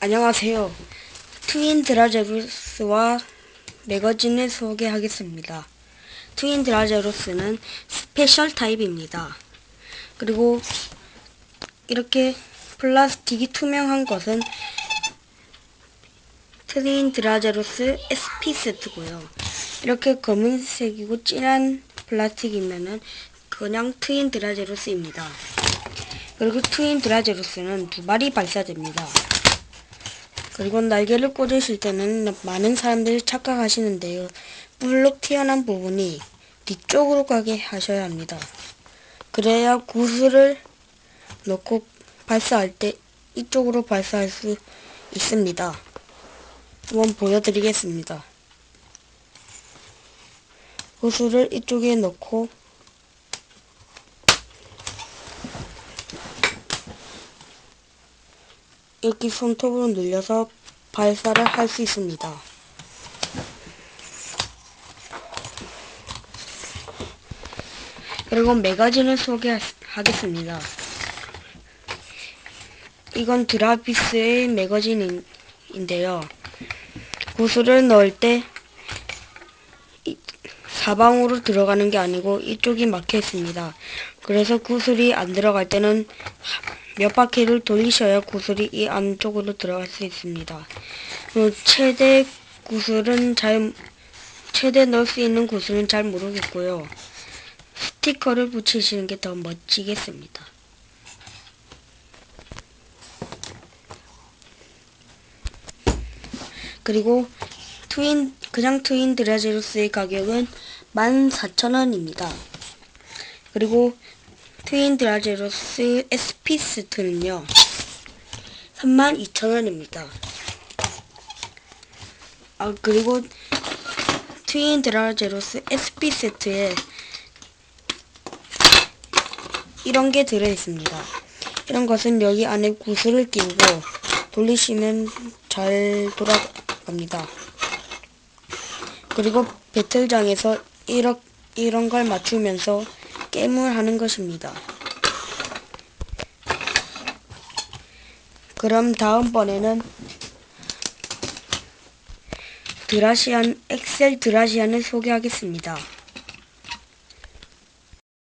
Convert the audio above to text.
안녕하세요. 트윈 드라제루스와 매거진을 소개하겠습니다. 트윈 드라제루스는 스페셜 타입입니다. 그리고 이렇게 플라스틱이 투명한 것은 트윈 드라제루스 SP 세트고요. 이렇게 검은색이고 진한 플라스틱이면은 그냥 트윈 드라제루스입니다. 그리고 트윈 드라제루스는 두 발이 발사됩니다. 그리고 날개를 꽂으실 때는 많은 사람들이 착각하시는데요. 물록 튀어나온 부분이 뒤쪽으로 가게 하셔야 합니다. 그래야 구슬을 넣고 발사할 때 이쪽으로 발사할 수 있습니다. 한번 보여드리겠습니다. 구슬을 이쪽에 넣고 이렇게 손톱으로 눌려서 발사를 할 수 있습니다. 그리고 매거진을 소개하겠습니다. 이건 드라피스의 매거진인데요. 구슬을 넣을 때 이- 사방으로 들어가는 게 아니고 이쪽이 막혀 있습니다. 그래서 구슬이 안 들어갈 때는 몇 바퀴를 돌리셔야 구슬이 이 안쪽으로 들어갈 수 있습니다. 그 최대 구슬은 잘 최대 넣을 수 있는 구슬은 잘 모르겠고요. 스티커를 붙이시는 게 더 멋지겠습니다. 그리고 트윈 그냥 트윈 드라제루스의 가격은 14,000원입니다. 그리고 트윈 드라제루스 SP 세트는요. 32,000원입니다. 아 그리고 트윈 드라제루스 SP 세트에 이런 게 들어 있습니다. 이런 것은 여기 안에 구슬을 끼우고 돌리시면 잘 돌아갑니다. 그리고 배틀장에서 이런 이런 걸 맞추면서 게임을 하는 것입니다. 그럼 다음번에는 드라시안 엑셀 드라시안을 소개하겠습니다.